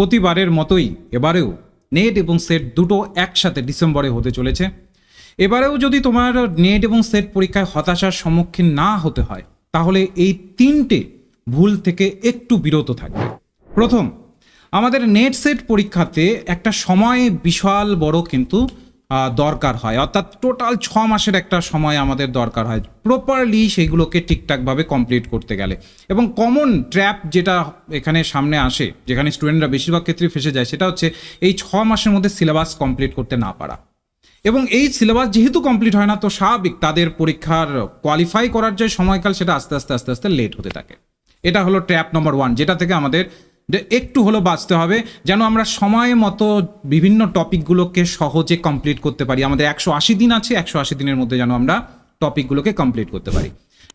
প্রতিবারের মতোই এবারেও নেট এবং সেট দুটো একসাথে ডিসেম্বরে হতে চলেছে। এবারেও যদি তোমার নেট এবং সেট পরীক্ষায় হতাশার সম্মুখীন না হতে হয়, তাহলে এই তিনটে ভুল থেকে একটু বিরত থাকবে। প্রথম, আমাদের নেট সেট পরীক্ষাতে একটা সময় বিশাল বড় কিন্তু দরকার হয়। অর্থাৎ টোটাল ছ মাসের একটা সময় আমাদের দরকার হয়। প্রপারলি সেইগুলোকে ঠিকঠাকভাবে কমপ্লিট করতে গেলে। এবং কমন ট্র্যাপ যেটা এখানে সামনে আসে, যেখানে স্টুডেন্টরা বেশিরভাগ ক্ষেত্রে ফেসে যায়, সেটা হচ্ছে এই ছ মাসের মধ্যে সিলেবাস কমপ্লিট করতে না পারা। এবং এই সিলেবাস যেহেতু কমপ্লিট হয় না, তো স্বাভাবিক তাদের পরীক্ষার কোয়ালিফাই করার যে সময়কাল, সেটা আস্তে আস্তে আস্তে আস্তে লেট হতে থাকে। এটা হলো ট্র্যাপ নম্বর ওয়ান যেটা থেকে আমাদের একটু হলো বাঁচতে হবে, যেন আমরা সময় মতো বিভিন্ন টপিকগুলোকে সহজে কমপ্লিট করতে পারি। আমাদের একশো আশি দিন আছে, একশো আশি দিনের মধ্যে যেন আমরা টপিকগুলোকে কমপ্লিট করতে পারি।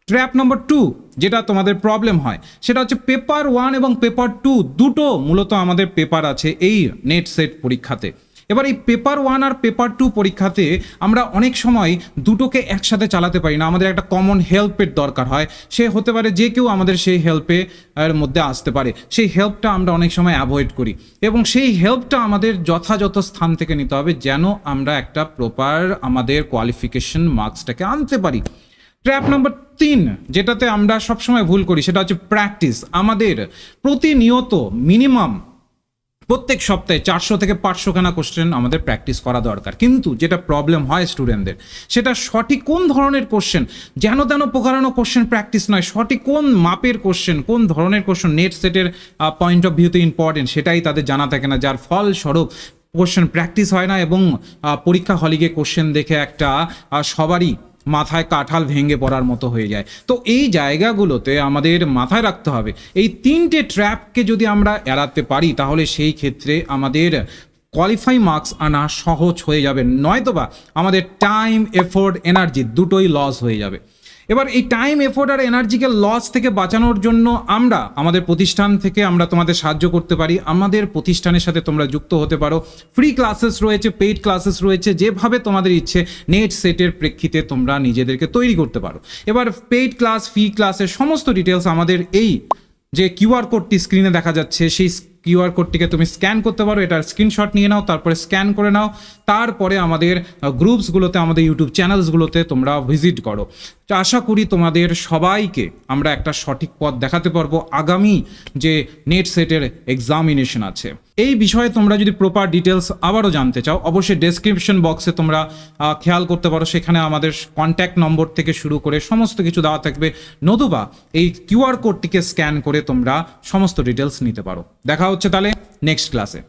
ট্র্যাপ নম্বর টু যেটা তোমাদের প্রবলেম হয়, সেটা হচ্ছে পেপার ওয়ান এবং পেপার টু দুটো মূলত আমাদের পেপার আছে এই নেট সেট পরীক্ষাতে। এবার এই পেপার ওয়ান আর পেপার টু পরীক্ষাতে আমরা অনেক সময় দুটোকে একসাথে চালাতে পারি না। আমাদের একটা কমন হেল্পের দরকার হয়। সে হতে পারে যে কেউ আমাদের সেই হেল্পে এর মধ্যে আসতে পারে। সেই হেল্পটা আমরা অনেক সময় অ্যাভয়েড করি। এবং সেই হেল্পটা আমাদের যথাযথ স্থান থেকে নিতে হবে যেন আমরা একটা প্রপার আমাদের কোয়ালিফিকেশন মার্কসটাকে আনতে পারি। ট্র্যাপ নম্বর তিন, যেটাতে আমরা সবসময় ভুল করি, সেটা হচ্ছে প্র্যাকটিস আমাদের প্রতিনিয়ত মিনিমাম প্রত্যেক সপ্তাহে চারশো থেকে পাঁচশো খানা কোশ্চেন আমাদের প্র্যাকটিস করা দরকার। কিন্তু যেটা প্রবলেম হয় স্টুডেন্টদের সেটা সঠিক কোন ধরনের কোশ্চেন যেন তেন প্রকারানো কোশ্চেন প্র্যাকটিস নয়, সঠিক কোন মাপের কোশ্চেন কোন ধরনের কোশ্চেন নেট সেটের পয়েন্ট অফ ভিউতে ইম্পর্টেন্ট সেটাই তাদের জানা থাকে না। যার ফলস্বরূপ কোশ্চেন প্র্যাকটিস হয় না এবং পরীক্ষা হলে গিয়ে কোশ্চেন দেখে একটা সবারই মাথায় কাঁঠাল ভেঙে পড়ার মতো হয়ে যায়। তো এই জায়গাগুলোতে আমাদের মাথায় রাখতে হবে, এই তিনটে ট্র্যাপকে যদি আমরা এড়াতে পারি, তাহলে সেই ক্ষেত্রে আমাদের কোয়ালিফাই মার্কস আনা সহজ হয়ে যাবে। নয়তোবা আমাদের টাইম এফোর্ট এনার্জি দুটোই লস হয়ে যাবে। এবার এই টাইম এফোর্ট আর এনার্জিকে লস থেকে বাঁচানোর জন্য আমরা, আমাদের প্রতিষ্ঠান থেকে আমরা তোমাদের সাহায্য করতে পারি। আমাদের প্রতিষ্ঠানের সাথে তোমরা যুক্ত হতে পারো। ফ্রি ক্লাসেস রয়েছে পেইড ক্লাসেস রয়েছে, যেভাবে তোমাদের ইচ্ছে নেট সেটের প্রেক্ষিতে তোমরা নিজেদেরকে তৈরি করতে পারো। এবার পেইড ক্লাস ফি ক্লাসের সমস্ত ডিটেলস আমাদের এই যে কিউআর কোডটি স্ক্রিনে দেখা যাচ্ছে, সেই কিউআর কোডটিকে তুমি স্ক্যান করতে পারো। এটার স্ক্রিনশট নিয়ে নাও, তারপরে স্ক্যান করে নাও। তারপরে আমাদের গ্রুপসগুলোতে আমাদের ইউটিউব চ্যানেলসগুলোতে তোমরা ভিজিট করো। তো আশা করি তোমাদের সবাইকে আমরা একটা সঠিক পথ দেখাতে পারব আগামী যে নেট সেটের এক্সামিনেশন আছে। এই বিষয়ে তোমরা যদি প্রপার ডিটেলস আবারও জানতে চাও, অবশ্যই ডেসক্রিপশন বক্সে তোমরা খেয়াল করতে পারো। সেখানে আমাদের কন্ট্যাক্ট নম্বর থেকে শুরু করে সমস্ত কিছু দেওয়া থাকবে। নতুবা এই কিউআর কোডটিকে স্ক্যান করে তোমরা সমস্ত ডিটেলস নিতে পারো। দেখা হচ্ছে তাহলে নেক্সট ক্লাসে